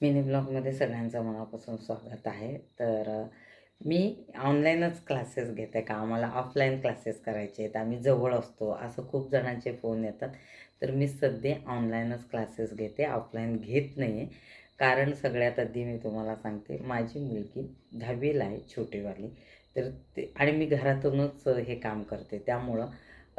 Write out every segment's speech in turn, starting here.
Mini ब्लॉगमध्ये सगळ्यांचं मनापासून स्वागत आहे. तर मी ऑनलाईनच क्लासेस घेते का? आम्हाला ऑफलाईन क्लासेस करायचे आहेत. आम्ही जवळ असतो. असं खूप जणांचे फोन येतात. तर मी सध्या ऑनलाईनच क्लासेस घेते. ऑफलाईन घेत नाही आहे कारण सगळ्यात आधी मी तुम्हाला सांगते. माझी मुलगी दहावीला आहे छोटीवाली. तर ते आणि मी घरातूनच हे काम करते. त्यामुळं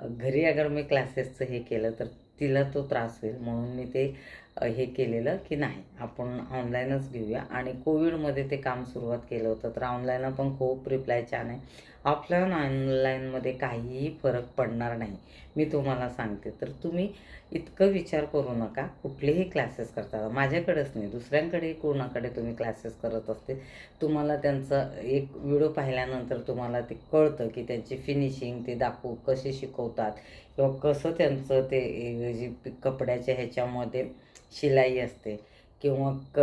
घरी अगर मी क्लासेसचं हे केलं तर तिला तो त्रास होईल. म्हणून मी ते हे केलेलं की नाही? आपण ऑनलाईनच घेऊया. आणि कोविडमध्ये ते काम सुरुवात केलं होतं तर ऑनलाईन पण खूप रिप्लाय छान आहे. ऑफलाईन ऑनलाईनमध्ये काहीही फरक पडणार नाही. मी तुम्हाला सांगते. तर तुम्ही इतकं विचार करू नका. कुठलेही क्लासेस करता. माझ्याकडेच नाही. दुसऱ्यांकडेही कोणाकडे तुम्ही क्लासेस करत असते तुम्हाला त्यांचं एक व्हिडिओ पाहिल्यानंतर तुम्हाला ते कळतं की त्यांची फिनिशिंग ते दाखवू कसे शिकवतात किंवा कसं त्यांचं ते जी कपड्याच्या ह्याच्यामध्ये शिलाई असते किंवा क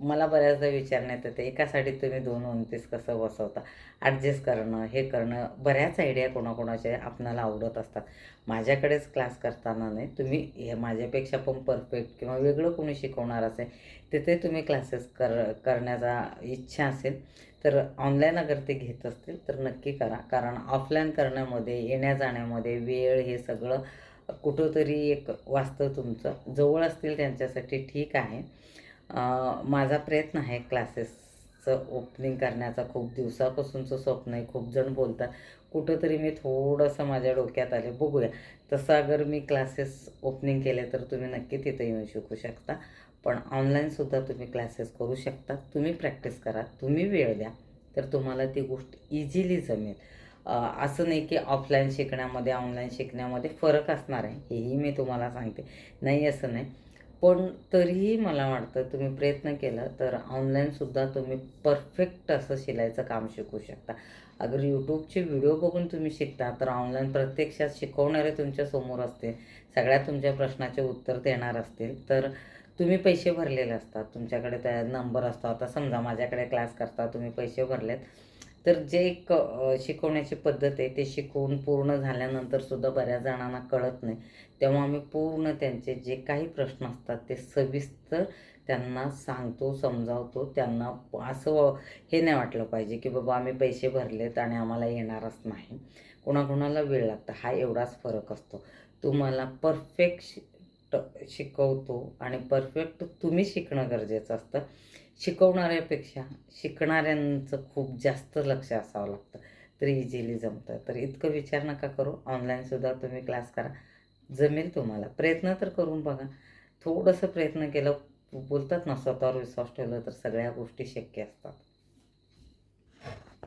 मला बऱ्याचदा विचारण्यात येते एकासाठी तुम्ही दोन उंतीस कसं बसवता? ॲडजस्ट करणं हे करणं बऱ्याच आयडिया कोणाकोणाच्या आपणाला आवडत असतात. माझ्याकडेच क्लास करताना नाही तुम्ही हे माझ्यापेक्षा पण परफेक्ट किंवा वेगळं कोणी शिकवणार असेल तिथे तुम्ही क्लासेस कर करण्याचा इच्छा असेल तर ऑनलाईन अगर ते घेत असतील तर नक्की करा. कारण ऑफलाईन करण्यामध्ये येण्या जाण्यामध्ये वेळ हे सगळं कुठंतरी एक वास्तव तुमचं. जवळ असतील त्यांच्यासाठी ठीक आहे. माझा प्रयत्न आहे क्लासेसचं ओपनिंग करण्याचा. खूप दिवसापासूनचं स्वप्न आहे. खूप जण बोलतात कुठंतरी मी थोडंसं माझ्या डोक्यात आले. बघूया. तसं अगर मी क्लासेस ओपनिंग केले तर तुम्ही नक्की तिथे येऊन शिकू शकता. पण ऑनलाईनसुद्धा तुम्ही क्लासेस करू शकता. तुम्ही प्रॅक्टिस करा. तुम्ही वेळ द्या. तर तुम्हाला ती गोष्ट इझिली जमेल. असं नाही की ऑफलाईन शिकण्यामध्ये ऑनलाईन शिकण्यामध्ये फरक असणार आहे. हेही मी तुम्हाला सांगते. नाही असं नाही. पण तरीही मला वाटतं तुम्ही प्रयत्न केला तर ऑनलाईनसुद्धा तुम्ही परफेक्ट असं शिलाईचं काम शिकू शकता. अगर यूट्यूबचे व्हिडिओ बघून तुम्ही शिकता तर ऑनलाईन प्रत्यक्षात शिकवणारे तुमच्यासमोर असतील. सगळ्या तुमच्या प्रश्नाचे उत्तर देणार असतील. तर तुम्ही पैसे भरलेले असतात. तुमच्याकडे त्या नंबर असतो आता समजा माझ्याकडे क्लास करता तुम्ही पैसे भरलेत. तर जे एक शिकवण्याची पद्धत आहे ते शिकवून पूर्ण झाल्यानंतर सुद्धा बऱ्याच जणांना कळत नाही. तेव्हा आम्ही पूर्ण त्यांचे जे काही प्रश्न असतात ते सविस्तर त्यांना सांगतो समजावतो. त्यांना असं हे नाही वाटलं पाहिजे की बाबा आम्ही पैसे भरलेत आणि आम्हाला येणारच नाही. कोणाकोणाला वेळ लागतं हा एवढाच फरक असतो. तुम्हाला परफेक्ट शिकवतो आणि परफेक्ट तुम्ही शिकणं गरजेचं असतं. शिकवणाऱ्यापेक्षा शिकणाऱ्यांचं खूप जास्त लक्ष असावं लागतं. तर इझिली जमतं. तर इतकं विचार नका करू. ऑनलाईनसुद्धा तुम्ही क्लास करा. जमेल तुम्हाला. प्रयत्न तर करून बघा. थोडंसं प्रयत्न केलं बोलतात ना स्वतःवर विश्वास ठेवला तर सगळ्या गोष्टी शक्य असतात.